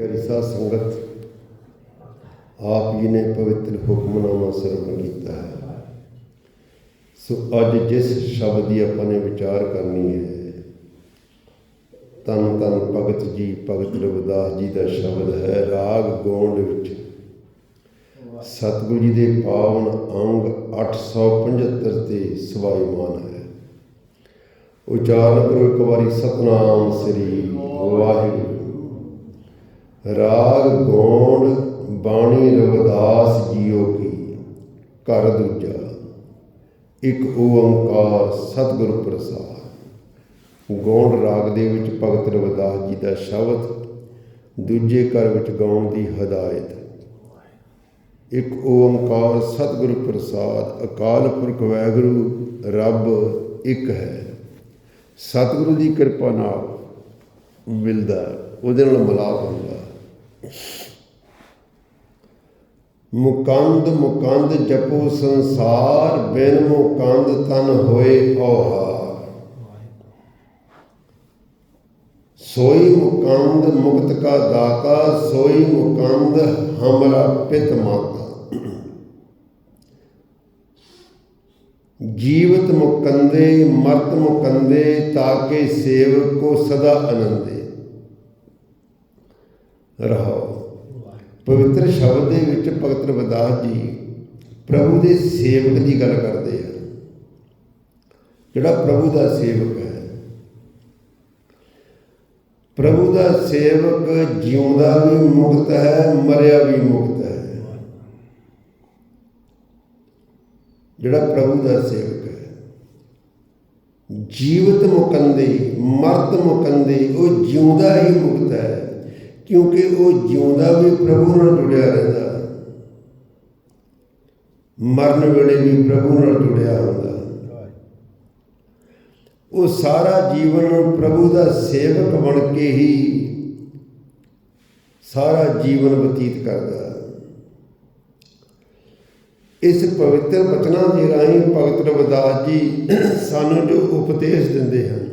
ਪਿਆਰੀ ਸੰਗਤ, ਆਪ ਜੀ ਨੇ ਪਵਿੱਤਰ ਹੁਕਮਨਾਮਾ ਸਰਵਣ ਕੀਤਾ ਹੈ। ਸੋ ਅੱਜ ਜਿਸ ਸ਼ਬਦ ਦੀ ਆਪਾਂ ਨੇ ਵਿਚਾਰ ਕਰਨੀ ਹੈ ਤਨ ਤਨ ਭਗਤ ਜੀ, ਭਗਤ ਰਵਿਦਾਸ ਜੀ ਦਾ ਸ਼ਬਦ ਹੈ, ਰਾਗ ਗੋਂਡ ਵਿੱਚ। ਸਤਿਗੁਰੂ ਜੀ ਦੇ ਪਾਵਨ ਅੰਗ 875 ਤੇ ਸਵਾਇਮਾਨ ਹੈ। ਉਚਾਰਨ ਕਰੋ ਇੱਕ ਵਾਰੀ ਸਤਨਾਮ ਸ੍ਰੀ ਵਾਹਿਗੁਰੂ। ਰਾਗ ਗੋਂਡ ਬਾਣੀ ਰਵਿਦਾਸ ਜੀਓ ਕੀ, ਘਰ ਦੂਜਾ। ਇੱਕ ਓੰਕਾਰ ਸਤਿਗੁਰ ਪ੍ਰਸਾਦ। ਗੋਂਡ ਰਾਗ ਦੇ ਵਿੱਚ ਭਗਤ ਰਵਿਦਾਸ ਜੀ ਦਾ ਸ਼ਬਦ, ਦੂਜੇ ਘਰ ਵਿੱਚ ਗਾਉਣ ਦੀ ਹਦਾਇਤ। ਇੱਕ ਓੰਕਾਰ ਸਤਿਗੁਰ ਪ੍ਰਸਾਦ, ਅਕਾਲ ਪੁਰਖ ਵਾਹਿਗੁਰੂ ਰੱਬ ਇੱਕ ਹੈ। ਸਤਿਗੁਰੂ ਦੀ ਕਿਰਪਾ ਨਾਲ ਮਿਲਦਾ ਉਹਦੇ ਨਾਲ ਮਿਲਾਪ ਹੁੰਦਾ ਮੁਕੰਦ ਮੁਕੰਦ ਜਪੋ ਸੰਸਾਰ, ਬਿਨ ਮੁਕੰਦ ਤਨ ਹੋਏ ਔਹਾਰ। ਸੋਈ ਮੁਕੰਦ ਮੁਕਤ ਕਾ ਦਾਤਾ, ਸੋਈ ਮੁਕੰਦ ਹਮਰਾ ਪਿਤ ਮਾਤਾ। ਜੀਵਤ ਮੁਕੰਦੇ, ਮਰਤ ਮੁਕੰਦੇ ਤਾਕੇ ਸੇਵਕ ਕੋ ਸਦਾ ਆਨੰਦੇ। ਰਹਾਓ। ਪਵਿੱਤਰ ਸ਼ਬਦ ਦੇ ਵਿੱਚ ਭਗਤ ਰਵਿਦਾਸ ਜੀ ਪ੍ਰਭੂ ਦੇ ਸੇਵਕ ਦੀ ਗੱਲ ਕਰਦੇ ਆ। ਜਿਹੜਾ ਪ੍ਰਭੂ ਦਾ ਸੇਵਕ ਹੈ। ਪ੍ਰਭੂ ਦਾ ਸੇਵਕ ਜਿਉਂਦਾ ਵੀ ਮੁਕਤ ਹੈ, ਮਰਿਆ ਵੀ ਮੁਕਤ ਹੈ। ਜਿਹੜਾ ਪ੍ਰਭੂ ਦਾ ਸੇਵਕ ਹੈ। ਜੀਵਤ ਮੁਕੰਦੇ, ਮਰਤ ਮੁਕੰਦੇ, ਉਹ ਜਿਉਂਦਾ ਹੀ ਮੁਕਤ ਹੈ। ਕਿਉਂਕਿ ਉਹ ਜਿਉਂਦਾ ਵੀ ਪ੍ਰਭੂ ਨਾਲ ਜੁੜਿਆ ਰਹਿੰਦਾ। ਮਰਨ ਵੇਲੇ ਵੀ ਪ੍ਰਭੂ ਨਾਲ ਜੁੜਿਆ ਹੁੰਦਾ। ਉਹ ਸਾਰਾ ਜੀਵਨ ਪ੍ਰਭੂ ਦਾ ਸੇਵਕ ਬਣ ਕੇ ਹੀ ਸਾਰਾ ਜੀਵਨ ਬਤੀਤ ਕਰਦਾ। ਇਸ ਪਵਿੱਤਰ ਬਚਨਾਂ ਦੇ ਰਾਹੀਂ ਭਗਤ ਰਵਿਦਾਸ ਜੀ ਸਾਨੂੰ ਜੋ ਉਪਦੇਸ਼ ਦਿੰਦੇ ਹਨ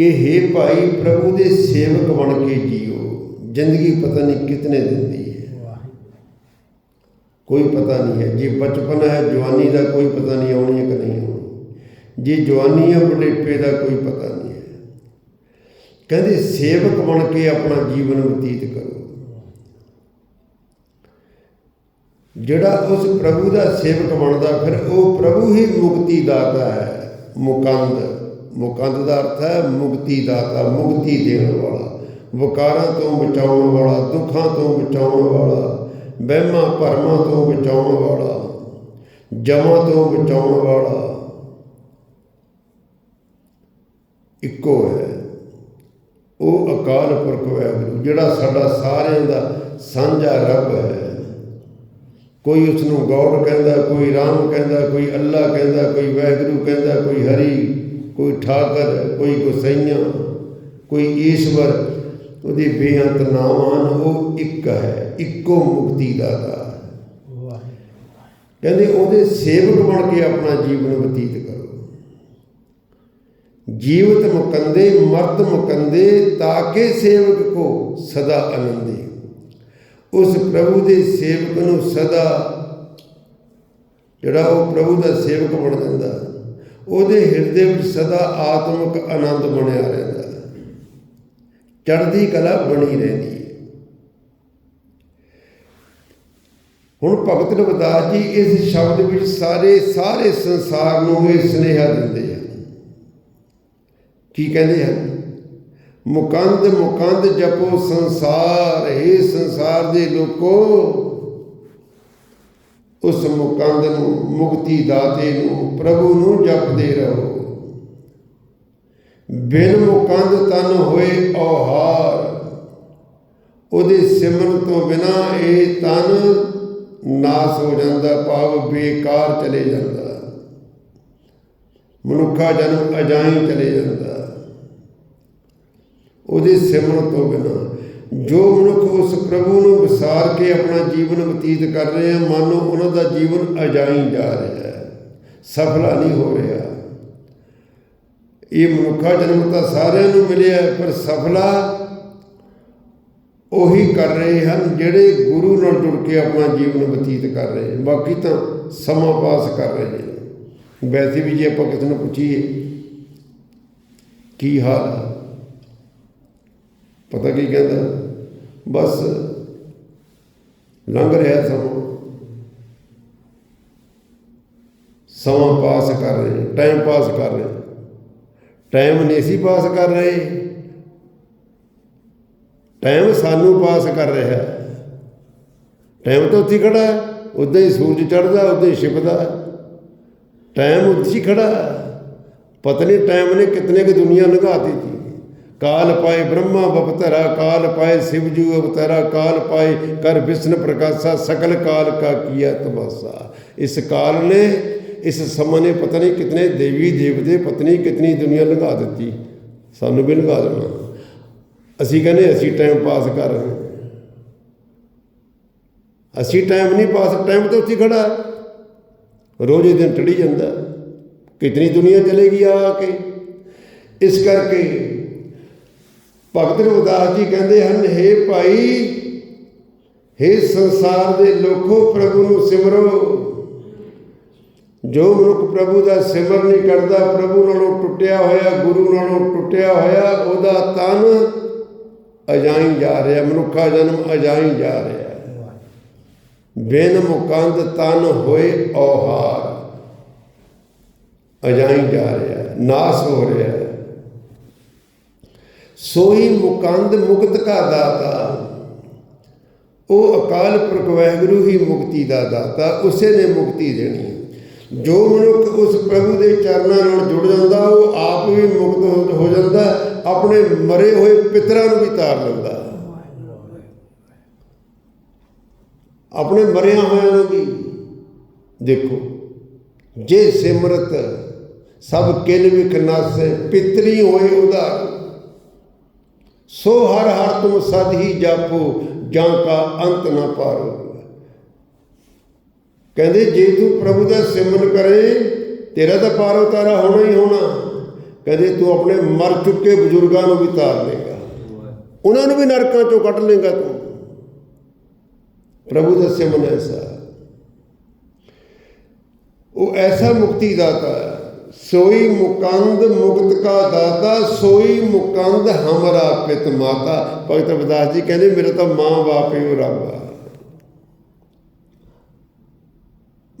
ਕਿ हे ਭਾਈ ਪ੍ਰਭੂ ਦੇ ਸੇਵਕ ਬਣ ਕੇ ਜੀਓ। ਜ਼ਿੰਦਗੀ ਪਤਾ ਨਹੀਂ ਕਿਤਨੇ ਦਿੰਦੀ ਹੈ। ਕੋਈ ਪਤਾ ਨਹੀਂ ਹੈ। ਜੇ ਬਚਪਨ ਹੈ, ਜਵਾਨੀ ਦਾ ਕੋਈ ਪਤਾ ਨਹੀਂ, ਆਉਣੀ ਹੈ ਕਿ ਨਹੀਂ ਆਉਣੀ। ਜੇ ਜਵਾਨੀ ਹੈ, ਬੁਢੇਪੇ ਦਾ ਕੋਈ ਪਤਾ ਨਹੀਂ ਹੈ। ਕਹਿੰਦੇ ਸੇਵਕ ਬਣ ਕੇ ਆਪਣਾ ਜੀਵਨ ਬਤੀਤ ਕਰੋ। ਜਿਹੜਾ ਉਸ ਪ੍ਰਭੂ ਦਾ ਸੇਵਕ ਬਣਦਾ, ਫਿਰ ਉਹ ਪ੍ਰਭੂ ਹੀ ਮੁਕਤੀ ਦਾਤਾ ਹੈ, ਮੁਕੰਦ। ਮੁਕੰਦ ਦਾ ਅਰਥ ਹੈ ਮੁਕਤੀ ਦਾਤਾ, ਮੁਕਤੀ ਦੇਣ ਵਾਲਾ। ਵਿਕਾਰਾਂ ਤੋਂ ਬਚਾਉਣ ਵਾਲਾ, ਦੁੱਖਾਂ ਤੋਂ ਬਚਾਉਣ ਵਾਲਾ, ਵਹਿਮਾਂ ਭਰਮਾਂ ਤੋਂ ਬਚਾਉਣ ਵਾਲਾ, ਜਮਾਂ ਤੋਂ ਬਚਾਉਣ ਵਾਲਾ। ਇੱਕੋ ਹੈ। ਉਹ ਅਕਾਲ ਪੁਰਖ ਵਾਹਿਗੁਰੂ ਜਿਹੜਾ ਸਾਡਾ ਸਾਰਿਆਂ ਦਾ ਸਾਂਝਾ ਰੱਬ ਹੈ। ਕੋਈ ਉਸ ਨੂੰ ਗੌਡ ਕਹਿੰਦਾ, ਕੋਈ ਰਾਮ ਕਹਿੰਦਾ, ਕੋਈ ਅੱਲਾ ਕਹਿੰਦਾ, ਕੋਈ ਵਾਹਿਗੁਰੂ ਕਹਿੰਦਾ, ਕੋਈ ਹਰੀ ਕੋਈ ਠਾਕਰ, ਕੋਈ ਗੁਸਈਆਂ, ਕੋਈ ਈਸ਼ਵਰ, ਉਹਦੇ ਬੇਅੰਤ ਨਾਮ ਉਹ ਇੱਕ ਹੈ, ਇੱਕੋ ਮੁਕਤੀ ਦਾਤਾ ਕਹਿੰਦੇ ਉਹਦੇ ਸੇਵਕ ਬਣ ਕੇ ਆਪਣਾ ਜੀਵਨ ਬਤੀਤ ਕਰੋ। ਜੀਵਤ ਮੁਕੰਦੇ ਮਰਦ ਮੁਕੰਦੇ ਤਾਕੇ ਸੇਵਕ ਕੋ ਸਦਾ ਆਨੰਦੇ। ਉਸ ਪ੍ਰਭੂ ਦੇ ਸੇਵਕ ਨੂੰ ਸਦਾ ਜਿਹੜਾ ਉਹ ਪ੍ਰਭੂ ਦਾ ਸੇਵਕ ਬਣ ਜਾਂਦਾ। ਉਹਦੇ ਹਿਰਦੇ ਵਿੱਚ ਸਦਾ ਆਤਮਿਕ ਆਨੰਦ ਬਣਿਆ ਰਹਿੰਦਾ ਹੈ। ਚੜ੍ਹਦੀ ਕਲਾ ਬਣੀ ਰਹਿੰਦੀ ਹੈ। ਹੁਣ ਭਗਤ ਰਵਿਦਾਸ ਜੀ ਇਸ ਸ਼ਬਦ ਵਿੱਚ ਸਾਰੇ ਸਾਰੇ ਸੰਸਾਰ ਨੂੰ ਇਹ ਸੁਨੇਹਾ ਦਿੰਦੇ ਹਨ। ਕੀ ਕਹਿੰਦੇ ਹਨ? ਮੁਕੰਦ ਮੁਕੰਦ ਜਪੋ ਸੰਸਾਰ ਇਹ ਸੰਸਾਰ ਦੇ ਲੋਕੋ, ਉਸ ਮੁਕੰਦ ਨੂੰ, ਮੁਕਤੀ ਦਾਤੇ ਨੂੰ ਪ੍ਰਭੂ ਨੂੰ ਜਪਦੇ ਰਹੋ। ਬਿਨ ਮੁਕੰਦ ਤਨ ਹੋਏ ਔਹਾਰ, ਉਹਦੇ ਸਿਮਰਨ ਤੋਂ ਬਿਨਾ ਇਹ ਤਨ ਨਾਸ ਹੋ ਜਾਂਦਾ, ਭਾਵ ਬੇਕਾਰ ਚਲੇ ਜਾਂਦਾ। ਮਨੁੱਖਾ ਜਨਮ ਅਜਾਈ ਚਲੇ ਜਾਂਦਾ। ਉਹਦੇ ਸਿਮਰਨ ਤੋਂ ਬਿਨਾ ਜੋ ਮਨੁੱਖ ਉਸ ਪ੍ਰਭੂ ਨੂੰ ਵਿਸਾਰ ਕੇ ਆਪਣਾ ਜੀਵਨ ਬਤੀਤ ਕਰ ਰਹੇ ਹਨ ਮਾਨੋ ਉਹਨਾਂ ਦਾ ਜੀਵਨ ਅਜਾਈ ਜਾ ਰਿਹਾ ਹੈ। ਸਫਲਾ ਨਹੀਂ ਹੋ ਰਿਹਾ। ਇਹ ਮਨੁੱਖਾ ਜਨਮ ਤਾਂ ਸਾਰਿਆਂ ਨੂੰ ਮਿਲਿਆ, ਪਰ ਸਫਲਾ ਉਹੀ ਕਰ ਰਹੇ ਹਨ ਜਿਹੜੇ ਗੁਰੂ ਨਾਲ ਜੁੜ ਕੇ ਆਪਣਾ ਜੀਵਨ ਬਤੀਤ ਕਰ ਰਹੇ ਹਨ। ਬਾਕੀ ਤਾਂ ਸਮਾਂ ਪਾਸ ਕਰ ਰਹੇ ਨੇ ਵੈਸੇ ਵੀ ਜੇ ਆਪਾਂ ਕਿਸੇ ਨੂੰ ਪੁੱਛੀਏ, ਕੀ ਹਾਲ ਹੈ ਪਤਾ ਕੀ ਕਹਿੰਦਾ? ਬਸ ਲੰਘ ਰਿਹਾ ਸਮਾਂ। ਸਮਾਂ ਪਾਸ ਕਰ ਰਹੇ ਟਾਈਮ ਪਾਸ ਕਰ ਰਹੇ। ਟਾਈਮ ਨਹੀਂ ਸੀ ਪਾਸ ਕਰ ਰਹੇ। ਟਾਈਮ ਸਾਨੂੰ ਪਾਸ ਕਰ ਰਿਹਾ। ਟਾਈਮ ਤਾਂ ਉੱਥੇ ਖੜਾ ਉੱਦਾਂ ਹੀ ਸੂਰਜ ਚੜਦਾ ਉੱਦਾਂ ਹੀ ਛਿਪਦਾ। ਟਾਈਮ ਉੱਥੇ ਹੀ ਖੜਾ ਪਤਾ ਟਾਈਮ ਨੇ ਕਿਤਨੇ ਕਿ ਦੁਨੀਆ ਲੰਘਾ ਦਿੱਤੀ। ਕਾਲ ਪਾਏ ਬ੍ਰਹਮਾ ਬਪਤਰਾ ਕਾਲ ਪਾਏ ਸਿਵਜੂ ਅਵਤਾਰਾ, ਕਾਲ ਪਾਏ ਕਰ ਵਿਸ਼ਨ ਪ੍ਰਕਾਸ਼ਾ, ਸਕਲ ਕਾਲ ਕਾ ਕੀਆ ਤਮਾਸਾ। ਇਸ ਕਾਲ ਨੇ ਇਸ ਸਮਾਂ ਨੇ ਪਤਾ ਨਹੀਂ ਕਿਤਨੇ ਦੇਵੀ ਦੇਵਤੇ ਪਤਨੀ ਕਿਤਨੀ ਦੁਨੀਆ ਲੰਘਾ ਦਿੱਤੀ। ਸਾਨੂੰ ਵੀ ਲੰਘਾ ਦੇਣਾ। ਅਸੀਂ ਕਹਿੰਦੇ ਅਸੀਂ ਟਾਈਮ ਪਾਸ ਕਰ ਰਹੇ ਅਸੀਂ ਟਾਈਮ ਨਹੀਂ ਪਾਸ ਟਾਈਮ ਤਾਂ ਉੱਥੇ ਖੜਾ ਰੋਜ਼ ਹੀ ਦਿਨ ਟੜੀ ਜਾਂਦਾ ਕਿਤਨੀ ਦੁਨੀਆ ਚਲੇਗੀ ਆ ਕੇ। ਇਸ ਕਰਕੇ ਭਗਤ ਰਵਿਦਾਸ ਜੀ ਕਹਿੰਦੇ ਹਨ हे ਭਾਈ हे ਸੰਸਾਰ ਦੇ ਲੋਕੋ, ਪ੍ਰਭੂ ਨੂੰ ਸਿਮਰੋ। ਜੋ ਮਨੁੱਖ ਪ੍ਰਭੂ ਦਾ ਸਿਮਰ ਨਹੀਂ ਕਰਦਾ, ਪ੍ਰਭੂ ਨਾਲੋਂ ਟੁੱਟਿਆ ਹੋਇਆ, ਗੁਰੂ ਨਾਲੋਂ ਟੁੱਟਿਆ ਹੋਇਆ, ਉਹਦਾ ਤਨ ਅਜਾਈ ਜਾ ਰਿਹਾ, ਮਨੁੱਖਾ ਜਨਮ ਅਜਾਈ ਜਾ ਰਿਹਾ ਬਿਨ ਮੁਕੰਦ ਤਨ ਹੋਏ ਔਹਾਰ ਅਜਾਈ ਜਾ ਰਿਹਾ ਨਾਸ ਹੋ ਰਿਹਾ ਸੋਈ ਮੁਕੰਦ ਮੁਕਤ ਕਾ ਦਾਤਾ, ਉਹ ਅਕਾਲ ਪੁਰਖ ਵਾਹਿਗੁਰੂ ਹੀ ਮੁਕਤੀ ਦਾ ਦਾਤਾ, ਉਸੇ ਨੇ ਮੁਕਤੀ ਦੇਣੀ ਜੋ ਮਨੁੱਖ ਉਸ ਪ੍ਰਭੂ ਦੇ ਚਰਨਾਂ ਨਾਲ ਜੁੜ ਜਾਂਦਾ, ਉਹ ਆਪ ਵੀ ਮੁਕਤ ਹੋ- ਜਾਂਦਾ, ਆਪਣੇ ਮਰੇ ਹੋਏ ਪਿਤਰਾਂ ਨੂੰ ਵੀ ਤਾਰ ਲੈਂਦਾ। ਆਪਣੇ ਮਰਿਆ ਹੋਇਆਂ ਨੂੰ ਵੀ ਦੇਖੋ, ਜੇ ਸਿਮਰਤ ਸਭ ਕਿਲ ਵਿਖ ਨਾਸੈ, ਪਿਤਰੀ ਹੋਏ ਉਦਾਰ ਸੋ ਹਰ ਹਰ ਤੁਮ ਸਦ ਹੀ ਜਾਪੋ, ਜਾਂ ਕਾ ਅੰਤ ਨਾ ਪਾਰੋ। ਕਹਿੰਦੇ, ਜੇ ਤੂੰ ਪ੍ਰਭੂ ਦਾ ਸਿਮਰਨ ਕਰੇ, ਤੇਰਾ ਤਾਂ ਪਾਰ ਉਤਾਰਾ ਹੋਣਾ ਹੀ ਹੋਣਾ। ਕਹਿੰਦੇ, ਤੂੰ ਆਪਣੇ ਮਰ ਚੁੱਕੇ ਬਜ਼ੁਰਗਾਂ ਨੂੰ ਵੀ ਤਾਰ ਲੇਗਾ ਉਹਨਾਂ ਨੂੰ ਵੀ ਨਰਕਾਂ ਚੋਂ ਕੱਢ ਲੇਗਾ ਤੂੰ। ਪ੍ਰਭੂ ਦਾ ਸਿਮਰਨ ਐਸਾ ਉਹ ਐਸਾ ਮੁਕਤੀ ਦਾਤਾ ਹੈ। ਸੋਈ ਮੁਕੰਦ ਮੁਕਤ ਕਾ ਦਾਤਾ, ਸੋਈ ਮੁਕੰਦ ਹਮਰਾ ਪਿਤ ਮਾਤਾ। ਭਗਤ ਰਵਿਦਾਸ ਜੀ ਕਹਿੰਦੇ, ਮੇਰਾ ਤਾਂ ਮਾਂ ਬਾਪ ਹੀ ਉਹ ਰੱਬ ਆ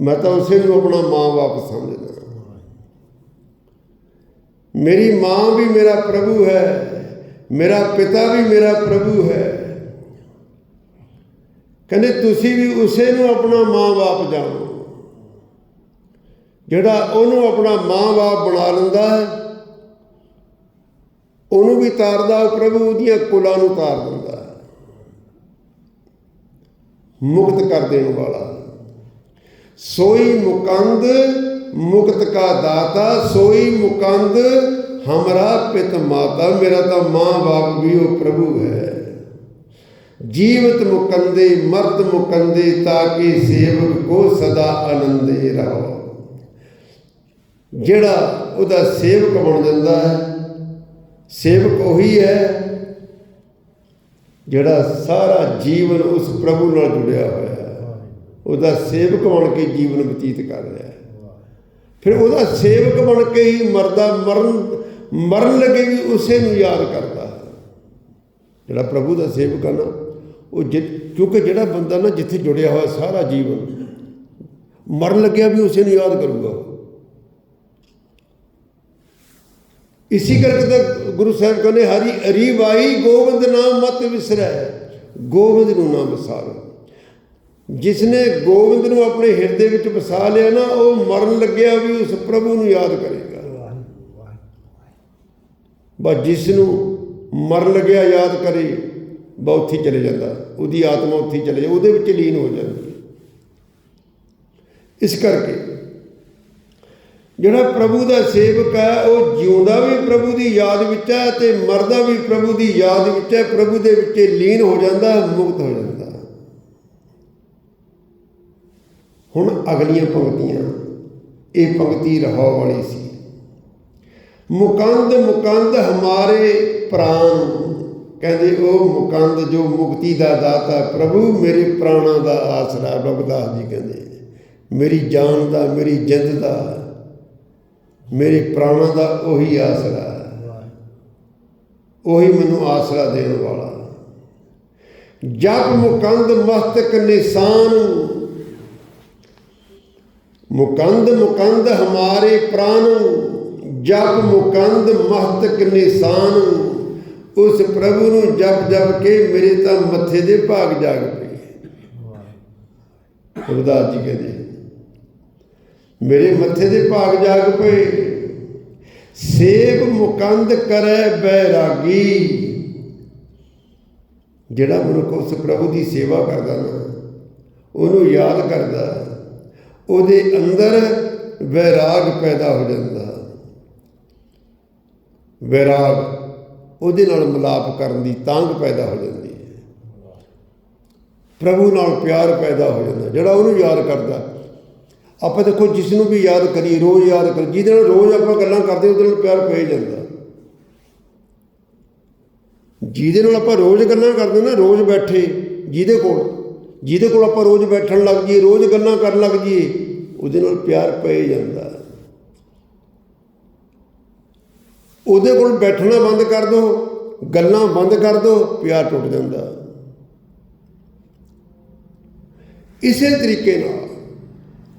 ਮੈਂ ਤਾਂ ਉਸੇ ਨੂੰ ਆਪਣਾ ਮਾਂ ਬਾਪ ਸਮਝਦਾ ਮੇਰੀ ਮਾਂ ਵੀ ਮੇਰਾ ਪ੍ਰਭੂ ਹੈ, ਮੇਰਾ ਪਿਤਾ ਵੀ ਮੇਰਾ ਪ੍ਰਭੂ ਹੈ। ਕਹਿੰਦੇ ਤੁਸੀਂ ਵੀ ਉਸੇ ਨੂੰ ਆਪਣਾ ਮਾਂ ਬਾਪ ਜਾਣੋ। ਜਿਹੜਾ ਉਹਨੂੰ ਆਪਣਾ ਮਾਂ-ਬਾਪ ਬਣਾ ਲੈਂਦਾ ਹੈ, ਉਹਨੂੰ ਵੀ ਤਾਰਦਾ, ਉਹ ਪ੍ਰਭੂ ਉਹਦੀਆਂ ਕੁਲਾਂ ਨੂੰ ਤਾਰ ਦਿੰਦਾ ਮੁਕਤ ਕਰ ਦੇਣ ਵਾਲਾ। ਸੋਈ ਮੁਕੰਦ ਮੁਕਤ ਕਾ ਦਾਤਾ, ਸੋਈ ਮੁਕੰਦ ਹਮਰਾ ਪਿਤ ਮਾਤਾ, ਮੇਰਾ ਤਾਂ ਮਾਂ-ਬਾਪ ਵੀ ਉਹ ਪ੍ਰਭੂ ਹੈ। ਜੀਵਤ ਮੁਕੰਦੇ ਮਰਦ ਮੁਕੰਦੇ, ਤਾਂ ਕਿ ਸੇਵਕ ਕੋ ਸਦਾ ਆਨੰਦੇ ਰਹੋ। ਜਿਹੜਾ ਉਹਦਾ ਸੇਵਕ ਬਣ ਜਾਂਦਾ ਹੈ, ਸੇਵਕ ਉਹੀ ਹੈ ਜਿਹੜਾ ਸਾਰਾ ਜੀਵਨ ਉਸ ਪ੍ਰਭੂ ਨਾਲ ਜੁੜਿਆ ਹੋਇਆ ਉਹਦਾ ਸੇਵਕ ਬਣ ਕੇ ਜੀਵਨ ਬਤੀਤ ਕਰ ਰਿਹਾ ਹੈ। ਫਿਰ ਉਹਦਾ ਸੇਵਕ ਬਣ ਕੇ ਹੀ ਮਰਦਾ ਮਰਨ ਮਰਨ ਲੱਗੇ ਵੀ ਉਸੇ ਨੂੰ ਯਾਦ ਕਰਦਾ ਹੈ। ਜਿਹੜਾ ਪ੍ਰਭੂ ਦਾ ਸੇਵਕ ਹੈ ਨਾ, ਉਹ ਜਿ- ਕਿਉਂਕਿ ਜਿਹੜਾ ਬੰਦਾ ਨਾ ਜਿੱਥੇ ਜੁੜਿਆ ਹੋਇਆ ਸਾਰਾ ਜੀਵਨ, ਮਰਨ ਲੱਗਿਆ ਵੀ ਉਸੇ ਨੂੰ ਯਾਦ ਕਰੂਗਾ ਉਹ। ਇसी ਕਰਕੇ ਤਾਂ ਗੁਰੂ ਸਾਹਿਬ ਕਹਿੰਦੇ, ਹਰੀ ਅਰੀ ਬਾਈ ਗੋਬਿੰਦ ਨਾਮ ਮਤ ਵਿਸਰੈ, ਗੋਬਿੰਦ ਨੂੰ ਨਾ ਵਿਸਾਰੋ। ਜਿਸ ਨੇ ਗੋਬਿੰਦ ਨੂੰ ਆਪਣੇ ਹਿਰਦੇ ਵਿੱਚ ਵਸਾ ਲਿਆ ਨਾ, ਉਹ ਮਰਨ ਲੱਗਿਆ ਵੀ ਉਸ ਪ੍ਰਭੂ ਨੂੰ ਯਾਦ ਕਰੇਗਾ। ਬਸ ਜਿਸ ਨੂੰ ਮਰਨ ਲੱਗਿਆ ਯਾਦ ਕਰੇ ਬਾ ਉੱਥੇ ਚਲੇ ਜਾਂਦਾ। ਉਹਦੀ ਆਤਮਾ ਉੱਥੇ ਚਲੇ ਜਾ ਉਹਦੇ ਵਿੱਚ ਲੀਨ ਹੋ ਜਾਂਦੀ ਇਸ ਕਰਕੇ ਜਿਹੜਾ ਪ੍ਰਭੂ ਦਾ ਸੇਵਕ ਹੈ, ਉਹ ਜਿਉਂਦਾ ਵੀ ਪ੍ਰਭੂ ਦੀ ਯਾਦ ਵਿੱਚ ਹੈ ਤੇ ਮਰਦਾ ਵੀ ਪ੍ਰਭੂ ਦੀ ਯਾਦ ਵਿੱਚ ਹੈ, ਪ੍ਰਭੂ ਦੇ ਵਿੱਚ ਲੀਨ ਹੋ ਜਾਂਦਾ, ਮੁਕਤ ਹੋ ਜਾਂਦਾ ਹੈ। ਹੁਣ ਅਗਲੀਆਂ ਪੰਕਤੀਆਂ। ਇਹ ਪੰਕਤੀ ਰਹਾਉ ਵਾਲੀ ਸੀ। ਮੁਕੰਦ ਮੁਕੰਦ ਹਮਾਰੇ ਪ੍ਰਾਨ ਕਹਿੰਦੇ ਉਹ ਮੁਕੰਦ, ਜੋ ਮੁਕਤੀ ਦਾ ਦਾਤਾ ਪ੍ਰਭੂ, ਮੇਰੇ ਪ੍ਰਾਣਾਂ ਦਾ ਆਸਰਾ ਰਘੁਦਾਸ ਜੀ ਕਹਿੰਦੇ, ਮੇਰੀ ਜਾਨ ਦਾ, ਮੇਰੀ ਜਿੰਦ ਦਾ, ਮੇਰੇ ਪ੍ਰਾਣਾਂ ਦਾ ਉਹੀ ਆਸਰਾ ਉਹੀ ਮੈਨੂੰ ਆਸਰਾ ਦੇਣ ਵਾਲਾ। ਜਪ ਮੁਕੰਦ ਮਸਤਕ ਨਿਸ਼ਾਨ। ਮੁਕੰਦ ਮੁਕੰਦ ਹਮਾਰੇ ਪ੍ਰਾਨ, ਜਪ ਮੁਕੰਦ ਮਹਤਕ ਨਿਸ਼ਾਨ ਉਸ ਪ੍ਰਭੂ ਨੂੰ ਜਪ ਜਪ ਕੇ ਮੇਰੇ ਤਾਂ ਮੱਥੇ ਦੇ ਭਾਗ ਜਾਗ ਪਏ। ਰਵਿਦਾਸ ਜੀ ਕਹਿੰਦੇ, ਮੇਰੇ ਮੱਥੇ ਦੇ ਭਾਗ ਜਾਗ ਪਏ। ਸੇਵ ਮੁਕੰਦ ਕਰੈ ਬੈਰਾਗੀ। ਜਿਹੜਾ ਮਨੁੱਖ ਉਸ ਪ੍ਰਭੂ ਦੀ ਸੇਵਾ ਕਰਦਾ ਨਾ, ਉਹਨੂੰ ਯਾਦ ਕਰਦਾ। ਉਹਦੇ ਅੰਦਰ ਵੈਰਾਗ ਪੈਦਾ ਹੋ ਜਾਂਦਾ ਵੈਰਾਗ ਉਹਦੇ ਨਾਲ ਮਿਲਾਪ ਕਰਨ ਦੀ ਤਾਂਗ ਪੈਦਾ ਹੋ ਜਾਂਦੀ ਹੈ। ਪ੍ਰਭੂ ਨਾਲ ਪਿਆਰ ਪੈਦਾ ਹੋ ਜਾਂਦਾ ਜਿਹੜਾ ਉਹਨੂੰ ਯਾਦ ਕਰਦਾ, ਆਪਾਂ ਦੇਖੋ ਜਿਸ ਨੂੰ ਵੀ ਯਾਦ ਕਰੀ ਰੋਜ਼ ਯਾਦ ਕਰ ਜਿਹਦੇ ਨਾਲ ਰੋਜ਼ ਆਪਾਂ ਗੱਲਾਂ ਕਰਦੇ ਉਹਦੇ ਨਾਲ ਪਿਆਰ ਪੈ ਜਾਂਦਾ ਜਿਹਦੇ ਨਾਲ ਆਪਾਂ ਰੋਜ਼ ਗੱਲਾਂ ਕਰਦੇ ਨਾ, ਰੋਜ਼ ਬੈਠੇ ਜਿਹਦੇ ਕੋਲ ਜਿਹਦੇ ਕੋਲ ਆਪਾਂ ਰੋਜ਼ ਬੈਠਣ ਲੱਗ ਜਾਈਏ, ਰੋਜ਼ ਗੱਲਾਂ ਕਰਨ ਲੱਗ ਜਾਈਏ ਉਹਦੇ ਨਾਲ ਪਿਆਰ ਪੈ ਜਾਂਦਾ। ਉਹਦੇ ਕੋਲ ਬੈਠਣਾ ਬੰਦ ਕਰ ਦੋ, ਗੱਲਾਂ ਬੰਦ ਕਰ ਦੋ, ਪਿਆਰ ਟੁੱਟ ਜਾਂਦਾ। ਇਸੇ ਤਰੀਕੇ ਨਾਲ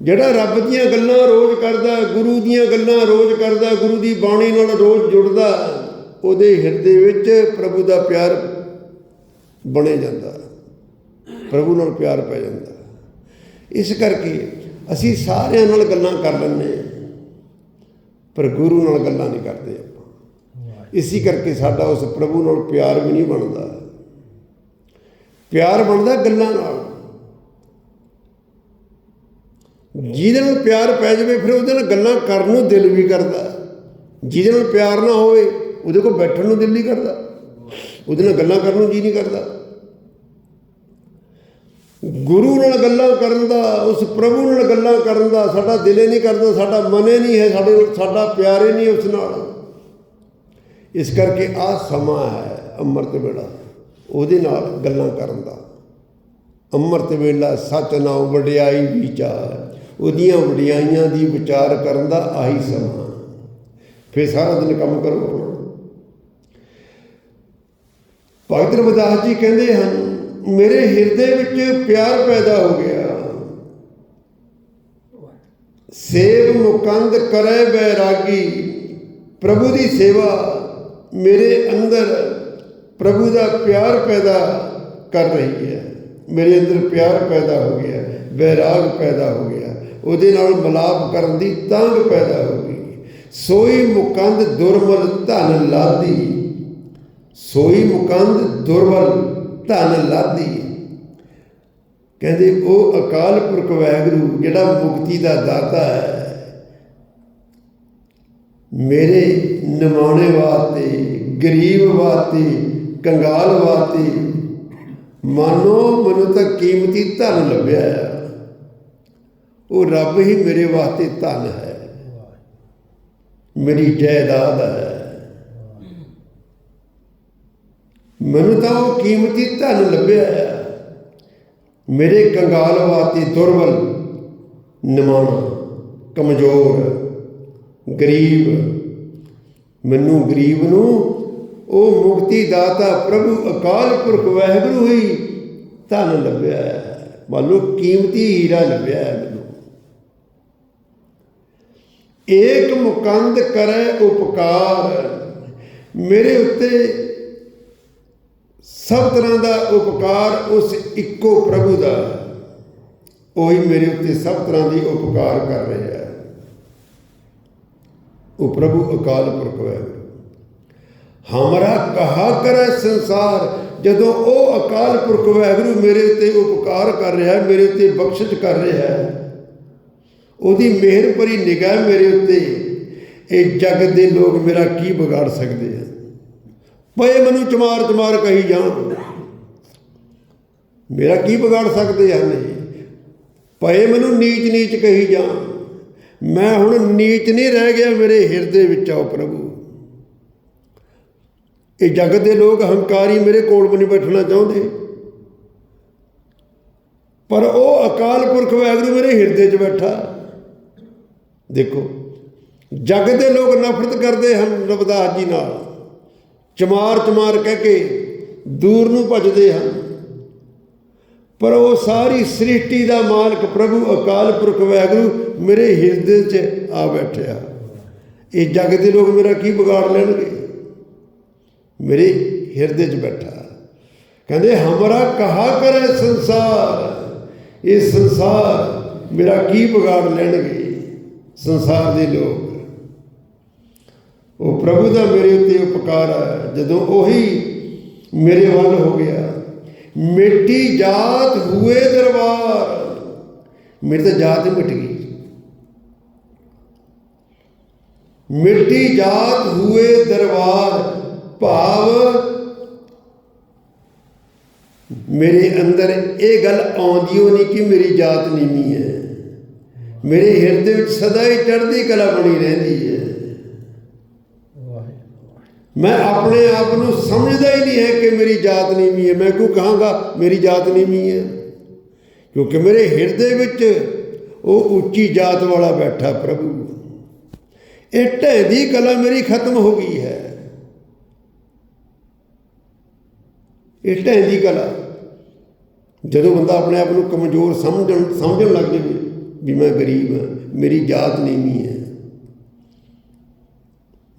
ਜਿਹੜਾ ਰੱਬ ਦੀਆਂ ਗੱਲਾਂ ਰੋਜ਼ ਕਰਦਾ, ਗੁਰੂ ਦੀਆਂ ਗੱਲਾਂ ਰੋਜ਼ ਕਰਦਾ, ਗੁਰੂ ਦੀ ਬਾਣੀ ਨਾਲ ਰੋਜ਼ ਜੁੜਦਾ, ਉਹਦੇ ਹਿਰਦੇ ਵਿੱਚ ਪ੍ਰਭੂ ਦਾ ਪਿਆਰ ਬਣੇ ਜਾਂਦਾ। ਪ੍ਰਭੂ ਨਾਲ ਪਿਆਰ ਪੈ ਜਾਂਦਾ। ਇਸ ਕਰਕੇ ਅਸੀਂ ਸਾਰਿਆਂ ਨਾਲ ਗੱਲਾਂ ਕਰ ਲੈਂਦੇ ਹਾਂ ਪਰ ਗੁਰੂ ਨਾਲ ਗੱਲਾਂ ਨਹੀਂ ਕਰਦੇ ਆਪਾਂ। ਇਸੇ ਕਰਕੇ ਸਾਡਾ ਉਸ ਪ੍ਰਭੂ ਨਾਲ ਪਿਆਰ ਵੀ ਨਹੀਂ ਬਣਦਾ। ਪਿਆਰ ਬਣਦਾ ਗੱਲਾਂ ਨਾਲ। ਜਿਹਦੇ ਨਾਲ ਪਿਆਰ ਪੈ ਜਾਵੇ ਫਿਰ ਉਹਦੇ ਨਾਲ ਗੱਲਾਂ ਕਰਨ ਨੂੰ ਦਿਲ ਵੀ ਕਰਦਾ। ਜਿਹਦੇ ਨਾਲ ਪਿਆਰ ਨਾ ਹੋਵੇ ਉਹਦੇ ਕੋਲ ਬੈਠਣ ਨੂੰ ਦਿਲ ਨਹੀਂ ਕਰਦਾ। ਉਹਦੇ ਨਾਲ ਗੱਲਾਂ ਕਰਨ ਨੂੰ ਜੀ ਨਹੀਂ ਕਰਦਾ। ਗੁਰੂ ਨਾਲ ਗੱਲਾਂ ਕਰਨ ਦਾ, ਉਸ ਪ੍ਰਭੂ ਨਾਲ ਗੱਲਾਂ ਕਰਨ ਦਾ, ਸਾਡਾ ਦਿਲੇ ਨਹੀਂ ਕਰਦਾ, ਸਾਡਾ ਮਨ ਹੀ ਨਹੀਂ ਹੈ, ਸਾਡੇ ਸਾਡਾ ਪਿਆਰੇ ਨਹੀਂ ਉਸ ਨਾਲ। ਇਸ ਕਰਕੇ ਆ ਸਮਾਂ ਹੈ ਅੰਮ੍ਰਿਤ ਵੇਲਾ, ਉਹਦੇ ਨਾਲ ਗੱਲਾਂ ਕਰਨ ਦਾ। ਅੰਮ੍ਰਿਤ ਵੇਲਾ ਸਚ ਨਾਉ ਵਡਿਆਈ ਵਿਚਾਰ, ਉਹਦੀਆਂ ਵਡਿਆਈਆਂ ਦੀ ਵਿਚਾਰ ਕਰਨ ਦਾ ਆਹੀ ਸਮਾਂ। ਫਿਰ ਸਾਰਾ ਦਿਨ ਕੰਮ ਕਰੋ। ਭਗਤ ਰਵਿਦਾਸ ਜੀ ਕਹਿੰਦੇ ਹਨ ਮੇਰੇ ਹਿਰਦੇ ਵਿੱਚ ਪਿਆਰ ਪੈਦਾ ਹੋ ਗਿਆ। ਸੇਵ ਮੁਕੰਦ ਕਰੇ ਬੈਰਾਗੀ, ਪ੍ਰਭੂ ਦੀ ਸੇਵਾ ਮੇਰੇ ਅੰਦਰ ਪ੍ਰਭੂ ਦਾ ਪਿਆਰ ਪੈਦਾ ਕਰ ਰਹੀ ਹੈ। ਮੇਰੇ ਅੰਦਰ ਪਿਆਰ ਪੈਦਾ ਹੋ ਗਿਆ, ਬੈਰਾਗ ਪੈਦਾ ਹੋ ਗਿਆ। ਉਹਦੇ ਨਾਲ ਮਿਲਾਪ ਕਰਨ ਦੀ ਤੰਗ ਪੈਦਾ ਹੋ ਗਈ। ਸੋਈ ਮੁਕੰਦ ਦੁਰਮਲ ਧਨ ਲਾਦੀ, ਸੋਈ ਮੁਕੰਦ ਦੁਰਮਲ ਧਨ ਲਾਦੀ ਕਹਿੰਦੇ, ਉਹ ਅਕਾਲ ਪੁਰਖ ਵਾਹਿਗੁਰੂ ਜਿਹੜਾ ਮੁਕਤੀ ਦਾ ਦਾਤਾ ਹੈ, ਮੇਰੇ ਨਿਮਾਣੇ ਵਾਸਤੇ, ਗਰੀਬ ਵਾਸਤੇ, ਕੰਗਾਲ ਵਾਸਤੇ, ਮਾਨੋ ਮੈਨੂੰ ਤਾਂ ਕੀਮਤੀ ਧਨ ਲੱਭਿਆ ਹੈ। ਉਹ ਰੱਬ ਹੀ ਮੇਰੇ ਵਾਸਤੇ ਧਨ ਹੈ। ਮੇਰੀ ਜਾਇਦਾਦ ਹੈ। ਮੈਨੂੰ ਤਾਂ ਉਹ ਕੀਮਤੀ ਧਨ ਲੱਭਿਆ ਹੈ ਮੇਰੇ ਕੰਗਾਲ ਵਾਸਤੇ ਦੁਰਬਲ, ਨਿਮਾਣਾ, ਕਮਜ਼ੋਰ, ਗਰੀਬ। ਮੈਨੂੰ ਗਰੀਬ ਨੂੰ ਉਹ ਮੁਕਤੀ ਦਾਤਾ ਪ੍ਰਭੂ ਅਕਾਲ ਪੁਰਖ ਵਾਹਿਗੁਰੂ ਹੀ ਧਨ ਲੱਭਿਆ ਹੈ ਮੰਨ ਲਓ ਕੀਮਤੀ ਹੀਰਾ ਲੱਭਿਆ ਹੈ ਮੈਨੂੰ। ਏਕ ਮੁਕੰਦ ਕਰੈ ਉਪਕਾਰ। ਮੇਰੇ ਉੱਤੇ ਸਭ ਤਰ੍ਹਾਂ ਦਾ ਉਪਕਾਰ ਉਸ ਇੱਕੋ ਪ੍ਰਭੂ ਦਾ ਉਹੀ ਮੇਰੇ ਉੱਤੇ ਸਭ ਤਰ੍ਹਾਂ ਦੀ ਉਪਕਾਰ ਕਰ ਰਿਹਾ ਹੈ। ਉਹ ਪ੍ਰਭੂ ਅਕਾਲ ਪੁਰਖ ਹੈ। ਹਮਾਰਾ ਕਹਾ ਕਰੈ ਸੰਸਾਰ, ਜਦੋਂ ਉਹ ਅਕਾਲ ਪੁਰਖ ਵਾਹਿਗੁਰੂ ਮੇਰੇ ਉੱਤੇ ਉਪਕਾਰ ਕਰ ਰਿਹਾ ਹੈ, ਮੇਰੇ ਉੱਤੇ ਬਖਸ਼ਿਸ਼ ਕਰ ਰਿਹਾ ਹੈ, ਉਹਦੀ ਮਿਹਰ ਭਰੀ ਨਿਗਾਹ ਮੇਰੇ ਉੱਤੇ, ਇਹ ਜਗਤ ਦੇ ਲੋਕ ਮੇਰਾ ਕੀ ਵਿਗਾੜ ਸਕਦੇ ਆ ਪਏ ਮੈਨੂੰ ਚਮਾਰ ਚਮਾਰ ਕਹੀ ਜਾਣ। ਮੇਰਾ ਕੀ ਵਿਗਾੜ ਸਕਦੇ ਹਨ ਇਹ ਪਏ ਮੈਨੂੰ ਨੀਚ ਨੀਚ ਕਹੀ ਜਾਣ। ਮੈਂ ਹੁਣ ਨੀਚ ਨਹੀਂ ਰਹਿ ਗਿਆ ਮੇਰੇ ਹਿਰਦੇ ਵਿੱਚ ਆਓ ਪ੍ਰਭੂ। ਇਹ ਜਗਤ ਦੇ ਲੋਕ ਹੰਕਾਰੀ ਮੇਰੇ ਕੋਲ ਵੀ ਨਹੀਂ ਬੈਠਣਾ ਚਾਹੁੰਦੇ। ਪਰ ਉਹ ਅਕਾਲ ਪੁਰਖ ਵਾਹਿਗੁਰੂ ਮੇਰੇ ਹਿਰਦੇ 'ਚ ਬੈਠਾ। ਦੇਖੋ, ਜਗਤ ਦੇ ਲੋਕ ਨਫ਼ਰਤ ਕਰਦੇ ਹਨ ਰਬਦਾਸ ਜੀ ਨਾਲ। ਚਮਾਰ ਚਮਾਰ ਕਹਿ ਕੇ ਦੂਰ ਨੂੰ ਭੱਜਦੇ ਹਨ। ਪਰ ਉਹ ਸਾਰੀ ਸ੍ਰਿਸ਼ਟੀ ਦਾ ਮਾਲਕ ਪ੍ਰਭੂ ਅਕਾਲ ਪੁਰਖ ਵਾਹਿਗੁਰੂ ਮੇਰੇ ਹਿਰਦੇ 'ਚ ਆ ਬੈਠਿਆ ਇਹ ਜਗ ਦੇ ਲੋਕ ਮੇਰਾ ਕੀ ਵਿਗਾੜ ਲੈਣਗੇ? ਮੇਰੇ ਹਿਰਦੇ 'ਚ ਬੈਠਾ। ਕਹਿੰਦੇ, ਹਮਾਰਾ ਕਹਾ ਕਰੇ ਸੰਸਾਰ? ਇਹ ਸੰਸਾਰ ਮੇਰਾ ਕੀ ਵਿਗਾੜ ਲੈਣਗੇ? ਸੰਸਾਰ ਦੇ ਲੋਕ। ਉਹ ਪ੍ਰਭੂ ਦਾ ਮੇਰੇ ਉੱਤੇ ਉਪਕਾਰ ਹੈ ਜਦੋਂ ਉਹੀ ਮੇਰੇ ਵੱਲ ਹੋ ਗਿਆ, ਮਿੱਟੀ ਜਾਤ ਹੋਏ ਦਰਬਾਰ। ਮੇਰੀ ਤਾਂ ਜਾਤ ਹੀ ਮਿਟ ਗਈ। ਮਿੱਟੀ ਜਾਤ ਹੋਏ ਦਰਬਾਰ, ਭਾਵ ਮੇਰੇ ਅੰਦਰ ਇਹ ਗੱਲ ਆਉਂਦੀ ਹੋ ਨਹੀਂ ਕਿ ਮੇਰੀ ਜਾਤ ਨੀਵੀਂ ਹੈ। ਮੇਰੇ ਹਿਰਦੇ ਵਿੱਚ ਸਦਾ ਹੀ ਚੜ੍ਹਦੀ ਕਲਾ ਬਣੀ ਰਹਿੰਦੀ ਹੈ। ਮੈਂ ਆਪਣੇ ਆਪ ਨੂੰ ਸਮਝਦਾ ਹੀ ਨਹੀਂ ਹੈ ਕਿ ਮੇਰੀ ਜਾਤ ਨੀਵੀਂ ਹੈ। ਮੈਂ ਕਿਉਂ ਕਹਾਂਗਾ, ਮੇਰੀ ਜਾਤ ਨੀਵੀਂ ਹੈ? ਕਿਉਂਕਿ ਮੇਰੇ ਹਿਰਦੇ ਵਿੱਚ ਉਹ ਉੱਚੀ ਜਾਤ ਵਾਲਾ ਬੈਠਾ ਪ੍ਰਭੂ। ਇਹ ਢਹਿੰਦੀ ਕਲਾ ਮੇਰੀ ਖਤਮ ਹੋ ਗਈ ਹੈ। ਇਹ ਢਹਿੰਦੀ ਕਲਾ। ਜਦੋਂ ਬੰਦਾ ਆਪਣੇ ਆਪ ਨੂੰ ਕਮਜ਼ੋਰ ਸਮਝਣ ਸਮਝਣ ਲੱਗ ਜਾਵੇ ਵੀ ਮੈਂ ਗਰੀਬ ਹਾਂ, ਮੇਰੀ ਜਾਤ ਨੀਵੀਂ ਹੈ।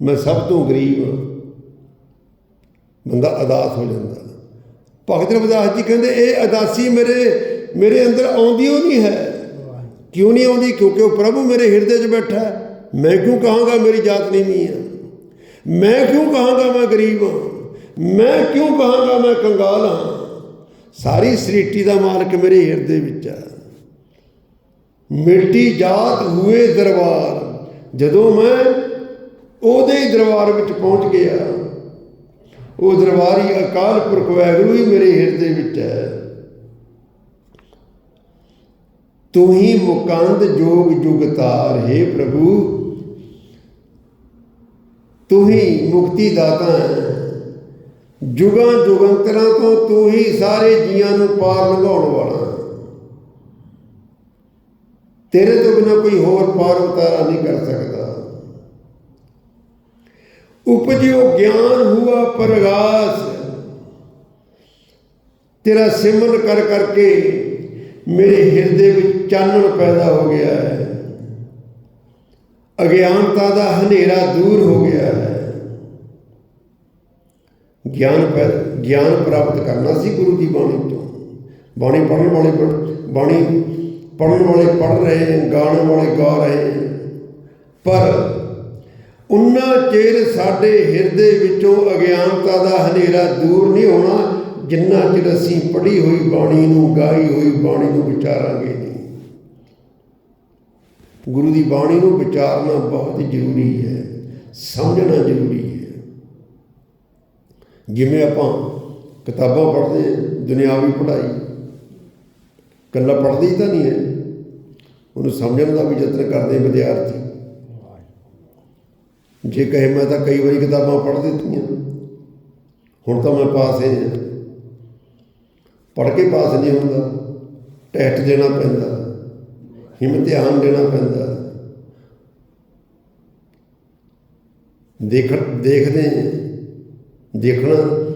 ਮੈਂ ਸਭ ਤੋਂ ਗਰੀਬ ਹਾਂ। ਬੰਦਾ ਅਦਾਸ ਹੋ ਜਾਂਦਾ ਭਗਤ ਰਵਿਦਾਸ ਜੀ ਕਹਿੰਦੇ, ਇਹ ਅਦਾਸੀ ਮੇਰੇ ਮੇਰੇ ਅੰਦਰ ਆਉਂਦੀ ਉਹ ਨਹੀਂ ਹੈ। ਕਿਉਂ ਨਹੀਂ ਆਉਂਦੀ? ਕਿਉਂਕਿ ਉਹ ਪ੍ਰਭੂ ਮੇਰੇ ਹਿਰਦੇ 'ਚ ਬੈਠਾ ਹੈ। ਮੈਂ ਕਿਉਂ ਕਹਾਂਗਾ, ਮੇਰੀ ਜਾਤ ਨਹੀਂ ਹੈ। ਮੈਂ ਕਿਉਂ ਕਹਾਂਗਾ, ਮੈਂ ਗਰੀਬ ਹਾਂ। ਮੈਂ ਕਿਉਂ ਕਹਾਂਗਾ, ਮੈਂ ਕੰਗਾਲ ਹਾਂ? ਸਾਰੀ ਸ੍ਰਿਸ਼ਟੀ ਦਾ ਮਾਲਕ ਮੇਰੇ ਹਿਰਦੇ ਵਿੱਚ ਹੈ। ਮਿੱਟੀ ਜਾਤ ਹੋਏ ਦਰਬਾਰ। ਜਦੋਂ ਮੈਂ ਉਹਦੇ ਹੀ ਦਰਬਾਰ ਵਿੱਚ ਪਹੁੰਚ ਗਿਆ ਉਹ ਦਰਬਾਰੀ ਅਕਾਲ ਪੁਰਖ ਵੈਗੁਰੂ ਹੀ ਮੇਰੇ ਹਿਰਦੇ ਵਿੱਚ ਹੈ। ਤੂੰ ਹੀ ਮੁਕੰਦ ਜੋਗ ਜੁਗਤਾਰ ਹੈ ਪ੍ਰਭੂ। ਤੂੰ ਹੀ ਮੁਕਤੀ ਦਾਤਾ ਹੈ। ਜੁਗਾਂ ਜੁਗੰਤਰਾਂ ਤੋਂ ਤੂੰ ਹੀ ਸਾਰੇ ਜੀਆਂ ਨੂੰ ਪਾਰ ਲੰਘਾਉਣ ਵਾਲਾ ਤੇਰੇ ਤੋਂ ਬਿਨਾ ਕੋਈ ਹੋਰ ਪਾਰ ਉਤਾਰਾ ਨਹੀਂ ਕਰ ਸਕਦਾ। ਉਪਜਿਓ ਗਿਆਨ ਹੁਆ ਪ੍ਰਗਾਸ। ਤੇਰਾ ਸਿਮਰਨ ਕਰ ਕਰਕੇ ਮੇਰੇ ਹਿਰਦੇ ਵਿੱਚ ਚਾਨਣ ਪੈਦਾ ਹੋ ਗਿਆ ਹੈ। ਅਗਿਆਨਤਾ ਦਾ ਹਨੇਰਾ ਦੂਰ ਹੋ ਗਿਆ ਹੈ। ਗਿਆਨ ਗਿਆਨ ਪ੍ਰਾਪਤ ਕਰਨਾ ਸੀ ਗੁਰੂ ਦੀ ਬਾਣੀ ਤੋਂ। ਬਾਣੀ ਪੜ੍ਹਨ ਵਾਲੇ ਬਾਣੀ ਪੜ੍ਹਨ ਵਾਲੇ ਪੜ੍ਹ ਰਹੇ ਹਨ ਗਾਣ ਵਾਲੇ ਗਾ ਰਹੇ। ਪਰ ਉਨਾ ਚਿਰ ਸਾਡੇ ਹਿਰਦੇ ਵਿੱਚੋਂ ਅਗਿਆਨਤਾ ਦਾ ਹਨੇਰਾ ਦੂਰ ਨਹੀਂ ਹੋਣਾ, ਜਿੰਨਾ ਚਿਰ ਅਸੀਂ ਪੜ੍ਹੀ ਹੋਈ ਬਾਣੀ ਨੂੰ, ਗਾਈ ਹੋਈ ਬਾਣੀ ਨੂੰ ਵਿਚਾਰਾਂਗੇ ਨਹੀਂ। ਗੁਰੂ ਦੀ ਬਾਣੀ ਨੂੰ ਵਿਚਾਰਨਾ ਬਹੁਤ ਜ਼ਰੂਰੀ ਹੈ, ਸਮਝਣਾ ਜ਼ਰੂਰੀ ਹੈ। ਜਿਵੇਂ ਆਪਾਂ ਕਿਤਾਬਾਂ ਪੜ੍ਹਦੇ ਹਾਂ ਦੁਨਿਆਵੀ ਪੜ੍ਹਾਈ। ਕੱਲਾ ਪੜ੍ਹਦੀ ਤਾਂ ਨਹੀਂ ਹੈ। ਉਹਨੂੰ ਸਮਝਣ ਦਾ ਵੀ ਯਤਨ ਕਰਦੇ ਵਿਦਿਆਰਥੀ। ਜੇ ਕਹੇ ਮੈਂ ਤਾਂ ਕਈ ਵਾਰੀ ਕਿਤਾਬਾਂ ਪੜ੍ਹ ਦਿੱਤੀਆਂ। ਹੁਣ ਤਾਂ ਮੈਂ ਪਾਸ ਹੀ ਹਾਂ ਪੜ੍ਹ ਕੇ ਪਾਸ ਨਹੀਂ ਹੁੰਦਾ। ਟੈਸਟ ਦੇਣਾ ਪੈਂਦਾ। ਇਮਤਿਹਾਨ ਦੇਣਾ ਪੈਂਦਾ। ਦੇਖ, ਦੇਖਦੇ, ਦੇਖਣਾ,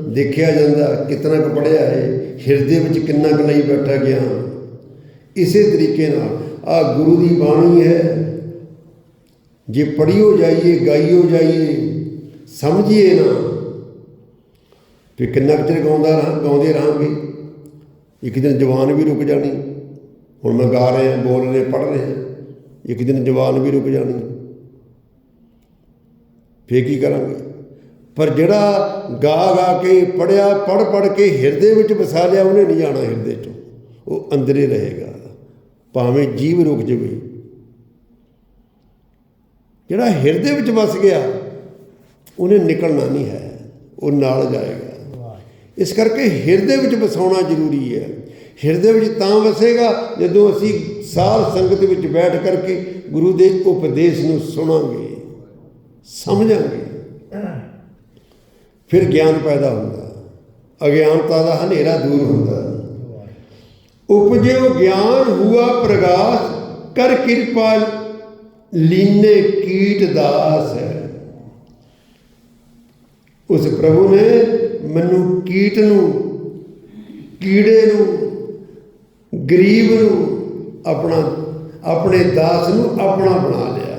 ਦੇਖਿਆ ਜਾਂਦਾ ਕਿਤਨਾ ਕੁ ਪੜਿਆ ਹੈ, ਹਿਰਦੇ ਵਿੱਚ ਕਿੰਨਾ ਕੁ ਲਈ ਬੈਠਾ ਗਿਆ। ਇਸੇ ਤਰੀਕੇ ਨਾਲ ਆ ਗੁਰੂ ਦੀ ਬਾਣੀ ਹੈ ਜੇ ਪੜਿਓ ਜਾਈਏ, ਗਾਈਓ ਜਾਈਏ, ਸਮਝੀਏ ਨਾ ਫਿਰ ਕਿੰਨਾ ਕੁ ਚਿਰ ਗਾਉਂਦਾ ਰਹਾਂ, ਗਾਉਂਦੇ ਰਹਾਂਗੇ? ਇੱਕ ਦਿਨ ਜਵਾਨ ਵੀ ਰੁਕ ਜਾਣੀ। ਹੁਣ ਮੈਂ ਗਾ ਰਿਹਾ, ਬੋਲ ਰਿਹਾ, ਪੜ੍ਹ ਰਿਹਾ। ਇੱਕ ਦਿਨ ਜਵਾਨ ਵੀ ਰੁਕ ਜਾਣੀ। ਫੇਰ ਕੀ ਕਰਾਂਗੇ? ਪਰ ਜਿਹੜਾ ਗਾ ਗਾ ਕੇ ਪੜਿਆ ਪੜ ਪੜ ਕੇ ਹਿਰਦੇ ਵਿੱਚ ਵਸਾ ਲਿਆ, ਉਹਨੇ ਨਹੀਂ ਜਾਣਾ ਹਿਰਦੇ ਚੋਂ। ਉਹ ਅੰਦਰੇ ਰਹੇਗਾ। ਭਾਵੇਂ ਜੀਵ ਰੁਕ ਜਾਵੇ। ਜਿਹੜਾ ਹਿਰਦੇ ਵਿੱਚ ਵਸ ਗਿਆ ਉਹਨੇ ਨਿਕਲਣਾ ਨਹੀਂ ਹੈ ਉਹ ਨਾਲ ਜਾਏਗਾ। ਇਸ ਕਰਕੇ ਹਿਰਦੇ ਵਿੱਚ ਵਸਾਉਣਾ ਜ਼ਰੂਰੀ ਹੈ। ਹਿਰਦੇ ਵਿੱਚ ਤਾਂ ਵਸੇਗਾ ਜਦੋਂ ਅਸੀਂ ਸਾਧ ਸੰਗਤ ਵਿੱਚ ਬੈਠ ਕਰਕੇ ਗੁਰੂ ਦੇ ਉਪਦੇਸ਼ ਨੂੰ ਸੁਣਾਂਗੇ ਸਮਝਾਂਗੇ। ਫਿਰ ਗਿਆਨ ਪੈਦਾ ਹੁੰਦਾ। ਅਗਿਆਨਤਾ ਦਾ ਹਨੇਰਾ ਦੂਰ ਹੁੰਦਾ। ਉਪਜਿਓ ਗਿਆਨ ਹੁਆ ਪ੍ਰਗਾਸ ਕਰ ਕਿਰਪਾ ਲੀਨੇ ਕੀਟ ਦਾਸ ਉਸ ਪ੍ਰਭੂ ਨੇ ਮੈਨੂੰ ਕੀਟ ਨੂੰ, ਕੀੜੇ ਨੂੰ, ਗਰੀਬ ਨੂੰ ਆਪਣਾ, ਆਪਣੇ ਦਾਸ ਨੂੰ ਆਪਣਾ ਬਣਾ ਲਿਆ।